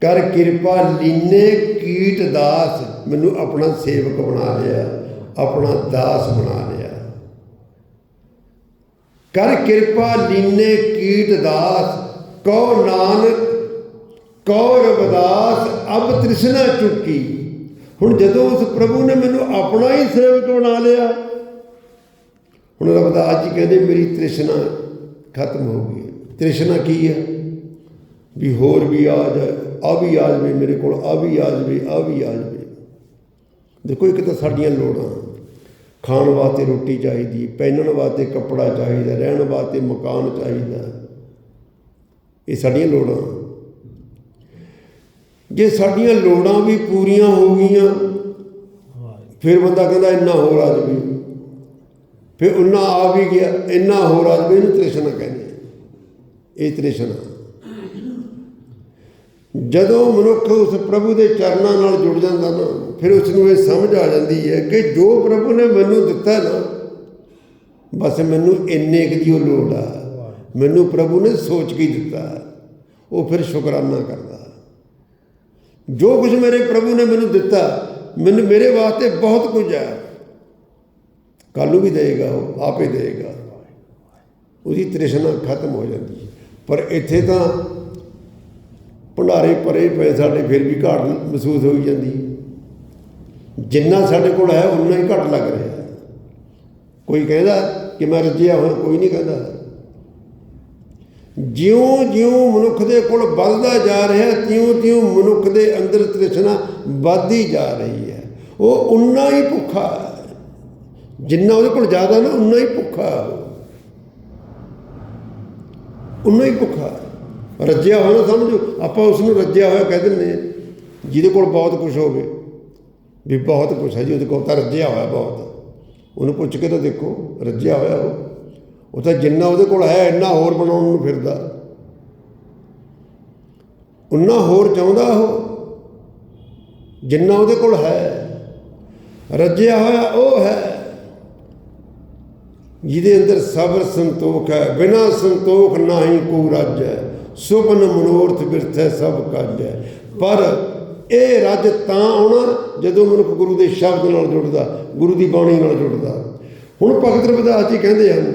ਕਰ ਕਿਰਪਾ ਲੀਨੇ ਕੀਟ ਦਾਸ ਮੈਨੂੰ ਆਪਣਾ ਸੇਵਕ ਬਣਾ ਲਿਆ, ਆਪਣਾ ਦਾਸ ਬਣਾ ਲਿਆ। ਕਰ ਕਿਰਪਾ ਲੀਨੇ ਕੀਟ ਦਾਸ, ਕਉ ਨਾਨਕ, ਕਉ ਰਵਦਾਸ, ਅਬ ਤ੍ਰਿਸ਼ਨਾ ਚੁੱਕੀ। ਹੁਣ ਜਦੋਂ ਉਸ ਪ੍ਰਭੂ ਨੇ ਮੈਨੂੰ ਆਪਣਾ ਹੀ ਸੇਵਕ ਬਣਾ ਲਿਆ, ਹੁਣ ਰਵਦਾਸ ਜੀ ਕਹਿੰਦੇ, ਮੇਰੀ ਤ੍ਰਿਸ਼ਨਾ ਖਤਮ ਹੋ ਗਈ ਤ੍ਰਿਸ਼ਨਾ ਕੀ ਹੈ? ਵੀ ਹੋਰ ਵੀ ਆ ਜਾਏ ਆ ਵੀ ਆ ਜਾਵੇ ਮੇਰੇ ਕੋਲ, ਆ ਵੀ ਆ ਜਾਵੇ ਆ ਵੀ ਆ ਜਾਵੇ ਦੇਖੋ, ਇੱਕ ਤਾਂ ਸਾਡੀਆਂ ਲੋੜਾਂ। ਖਾਣ ਵਾਸਤੇ ਰੋਟੀ ਚਾਹੀਦੀ, ਪਹਿਨਣ ਵਾਸਤੇ ਕੱਪੜਾ ਚਾਹੀਦਾ, ਰਹਿਣ ਵਾਸਤੇ ਮਕਾਨ ਚਾਹੀਦਾ। ਇਹ ਸਾਡੀਆਂ ਲੋੜਾਂ। ਜੇ ਸਾਡੀਆਂ ਲੋੜਾਂ ਵੀ ਪੂਰੀਆਂ ਹੋ ਗਈਆਂ, ਫਿਰ ਬੰਦਾ ਕਹਿੰਦਾ ਇੰਨਾ ਹੋਰ ਆ ਜਾਵੇ ਫਿਰ ਉਹਨਾਂ ਆ ਵੀ ਗਿਆ, ਇੰਨਾ ਹੋਰ ਆ ਜਾਵੇ ਇਹਨੂੰ ਤ੍ਰਿਸ਼ਨਾ ਕਹਿੰਦੇ ਇਹ ਤ੍ਰਿਸ਼ਨਾ। ਜਦੋਂ ਮਨੁੱਖ ਉਸ ਪ੍ਰਭੂ ਦੇ ਚਰਨਾਂ ਨਾਲ ਜੁੜ ਜਾਂਦਾ ਨਾ, ਫਿਰ ਉਸ ਨੂੰ ਇਹ ਸਮਝ ਆ ਜਾਂਦੀ ਹੈ ਕਿ ਜੋ ਪ੍ਰਭੂ ਨੇ ਮੈਨੂੰ ਦਿੱਤਾ ਨਾ, ਬਸ ਮੈਨੂੰ ਇੰਨੇ ਕੁ ਦੀ ਉਹ ਲੋੜ ਆ। ਮੈਨੂੰ ਪ੍ਰਭੂ ਨੇ ਸੋਚ ਕੇ ਦਿੱਤਾ। ਉਹ ਫਿਰ ਸ਼ੁਕਰਾਨਾ ਕਰਦਾ। ਜੋ ਕੁਝ ਮੇਰੇ ਪ੍ਰਭੂ ਨੇ ਮੈਨੂੰ ਦਿੱਤਾ, ਮੈਨੂੰ ਮੇਰੇ ਵਾਸਤੇ ਬਹੁਤ ਕੁਝ ਹੈ ਕੱਲ੍ਹ ਨੂੰ ਵੀ ਦੇਗਾ ਉਹ, ਆਪੇ ਦੇਗਾ ਉਹਦੀ ਤ੍ਰਿਸ਼ਨਾ ਖਤਮ ਹੋ ਜਾਂਦੀ ਹੈ। ਪਰ ਇੱਥੇ ਤਾਂ ਭੰਡਾਰੇ ਭਰੇ ਪਏ ਸਾਡੇ, ਫਿਰ ਵੀ ਘਾਟ ਮਹਿਸੂਸ ਹੋਈ ਜਾਂਦੀ ਹੈ। ਜਿੰਨਾ ਸਾਡੇ ਕੋਲ ਹੈ, ਉਨਾ ਹੀ ਘੱਟ ਲੱਗ ਰਿਹਾ ਹੈ। ਕੋਈ ਕਹਿੰਦਾ ਕਿ ਮੈਂ ਰੱਜਿਆ ਹੋਇਆ, ਕੋਈ ਨਹੀਂ ਕਹਿੰਦਾ। ਜਿਉਂ ਜਿਉਂ ਮਨੁੱਖ ਦੇ ਕੋਲ ਵੱਧਦਾ ਜਾ ਰਿਹਾ ਤਿਉਂ ਤਿਉਂ ਮਨੁੱਖ ਦੇ ਅੰਦਰ ਤ੍ਰਿਸ਼ਨਾ ਵੱਧਦੀ ਜਾ ਰਹੀ ਹੈ। ਉਹ ਉਨਾ ਹੀ ਭੁੱਖਾ ਜਿੰਨਾ ਉਹਦੇ ਕੋਲ ਜ਼ਿਆਦਾ ਨਾ, ਉਨਾ ਹੀ ਭੁੱਖਾ ਹੈ। ਉਨਾ ਹੀ ਭੁੱਖਾ ਰੱਜਿਆ ਹੋਇਆ ਨਾ ਸਮਝੋ, ਆਪਾਂ ਉਸ ਨੂੰ ਰੱਜਿਆ ਹੋਇਆ ਕਹਿ ਦਿੰਦੇ ਹਾਂ। ਜਿਹਦੇ ਕੋਲ ਬਹੁਤ ਕੁਝ ਹੋਵੇ, ਵੀ ਬਹੁਤ ਕੁਝ ਹੈ ਜੀ, ਉਹਦੇ ਕੋਲ ਤਾਂ ਰੱਜਿਆ ਹੋਇਆ ਬਹੁਤ। ਉਹਨੂੰ ਪੁੱਛ ਕੇ ਤਾਂ ਦੇਖੋ, ਰੱਜਿਆ ਹੋਇਆ ਉਹ। ਉਹ ਤਾਂ ਜਿੰਨਾ ਉਹਦੇ ਕੋਲ ਹੈ, ਇੰਨਾ ਹੋਰ ਬਣਾਉਣ ਨੂੰ ਫਿਰਦਾ। ਉਨਾ ਹੋਰ ਚਾਹੁੰਦਾ ਉਹ, ਜਿੰਨਾ ਉਹਦੇ ਕੋਲ ਹੈ। ਰੱਜਿਆ ਹੋਇਆ ਉਹ ਹੈ। ਜਿਹਦੇ ਅੰਦਰ ਸਬਰ ਸੰਤੋਖ ਹੈ, ਬਿਨਾ ਸੰਤੋਖ ਨਾ ਹੀ ਕੋ ਰੱਜ। ਹੈ ਸੁਪਨ ਮਨੋਰਥ ਬਿਰਥੈ ਸਭ ਕੱਜ। ਹੈ ਪਰ ਇਹ ਰੱਜ ਤਾਂ ਆਉਣਾ ਜਦੋਂ ਮਨੁੱਖ ਗੁਰੂ ਦੇ ਸ਼ਬਦ ਨਾਲ ਜੁੜਦਾ, ਗੁਰੂ ਦੀ ਬਾਣੀ ਨਾਲ ਜੁੜਦਾ। ਹੁਣ ਭਗਤ ਰਵਿਦਾਸ ਜੀ ਕਹਿੰਦੇ ਹਨ,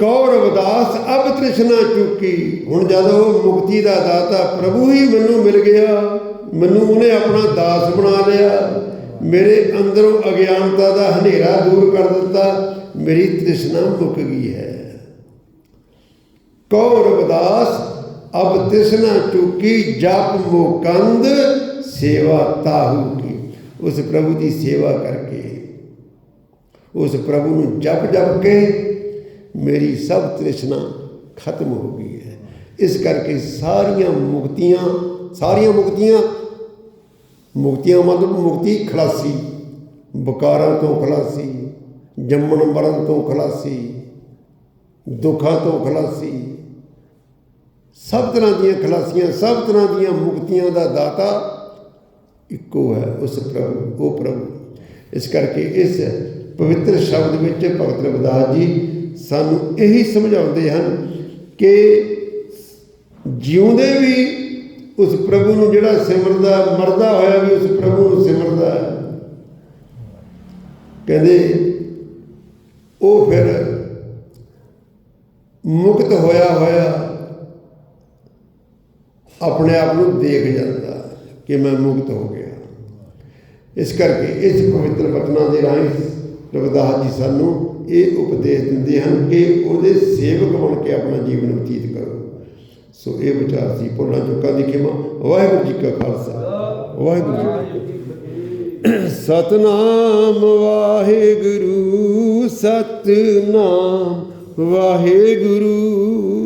ਕੌਰ ਰਵਿਦਾਸ ਅਬ ਤ੍ਰਿਸ਼ਨਾ ਚੁੱਕੀ। ਹੁਣ ਜਦੋਂ ਮੁਕਤੀ ਦਾ ਦਾਤਾ ਪ੍ਰਭੂ ਹੀ ਮੈਨੂੰ ਮਿਲ ਗਿਆ, ਮੈਨੂੰ ਉਹਨੇ ਆਪਣਾ ਦਾਸ ਬਣਾ ਲਿਆ। ਮੇਰੇ ਅੰਦਰੋਂ ਅਗਿਆਨਤਾ ਦਾ ਹਨੇਰਾ ਦੂਰ ਕਰ ਦਿੱਤਾ, ਮੇਰੀ ਤ੍ਰਿਸ਼ਨਾ ਮੁੱਕ ਗਈ ਹੈ। ਕੌਰ ਰਵਿਦਾਸ ਅਬ ਤ੍ਰਿਸ਼ਨਾ ਚੁੱਕੀ, ਜਪ ਮੁਕੰਦ, ਸੇਵਾ ਤਾਹੂ ਕੀ। ਉਸ ਪ੍ਰਭੂ ਦੀ ਸੇਵਾ ਕਰਕੇ, ਉਸ ਪ੍ਰਭੂ ਨੂੰ ਜਪ ਜਪ ਕੇ, ਮੇਰੀ ਸਭ ਤ੍ਰਿਸ਼ਨਾ ਖਤਮ ਹੋ ਗਈ ਹੈ। ਇਸ ਕਰਕੇ ਸਾਰੀਆਂ ਮੁਕਤੀਆਂ ਸਾਰੀਆਂ ਮੁਕਤੀਆਂ ਮੁਕਤੀਆਂ ਮਤਲਬ ਮੁਕਤੀ ਖਲਾਸੀ ਬਕਾਰਾਂ ਤੋਂ ਖਲਾਸੀ, ਜੰਮਣ ਮਰਨ ਤੋਂ ਖਲਾਸੀ, ਦੁੱਖਾਂ ਤੋਂ ਖਲਾਸੀ ਸਭ ਤਰ੍ਹਾਂ ਦੀਆਂ ਖਲਾਸੀਆਂ, ਸਭ ਤਰ੍ਹਾਂ ਦੀਆਂ ਮੁਕਤੀਆਂ ਦਾ ਦਾਤਾ ਇੱਕੋ ਹੈ, ਉਸ ਪ੍ਰਭੂ, ਉਹ ਪ੍ਰਭੂ। ਇਸ ਕਰਕੇ ਇਸ ਪਵਿੱਤਰ ਸ਼ਬਦ ਵਿੱਚ ਭਗਤ ਰਵਿਦਾਸ ਜੀ ਸਾਨੂੰ ਇਹੀ ਸਮਝਾਉਂਦੇ ਹਨ ਕਿ ਜਿਉਂਦੇ ਵੀ ਉਸ ਪ੍ਰਭੂ ਨੂੰ ਜਿਹੜਾ ਸਿਮਰਦਾ, ਮਰਦਾ ਹੋਇਆ ਵੀ ਉਸ ਪ੍ਰਭੂ ਨੂੰ ਸਿਮਰਦਾ ਹੈ। ਕਹਿੰਦੇ, ਉਹ ਫਿਰ ਮੁਕਤ ਹੋਇਆ ਹੋਇਆ ਆਪਣੇ ਆਪ ਨੂੰ ਦੇਖ ਜਾਂਦਾ ਕਿ ਮੈਂ ਮੁਕਤ ਹੋ ਗਿਆ। ਇਸ ਕਰਕੇ ਇਸ ਪਵਿੱਤਰ ਬਚਨਾਂ ਦੇ ਰਾਹੀਂ ਰਵਿਦਾਸ ਜੀ ਸਾਨੂੰ ਇਹ ਉਪਦੇਸ਼ ਦਿੰਦੇ ਹਨ ਕਿ ਉਹਦੇ ਸੇਵਕ ਬਣ ਕੇ ਆਪਣਾ ਜੀਵਨ ਬਤੀਤ ਕਰੋ। ਸੋ ਇਹ ਵਿਚਾਰ ਸੀ ਭੁੱਲਾਂ ਚੁੱਕਾਂ ਦੀ ਖਿਮਾ। ਵਾਹਿਗੁਰੂ ਜੀ ਕਾ ਖਾਲਸਾ। ਵਾਹਿਗੁਰੂ ਜੀ ਕੀ ਸਤਨਾਮ ਵਾਹਿਗੁਰੂ ਸਤਨਾਮ ਵਾਹਿਗੁਰੂ ਸਤਨਾਮ ਵਾਹਿਗੁਰੂ।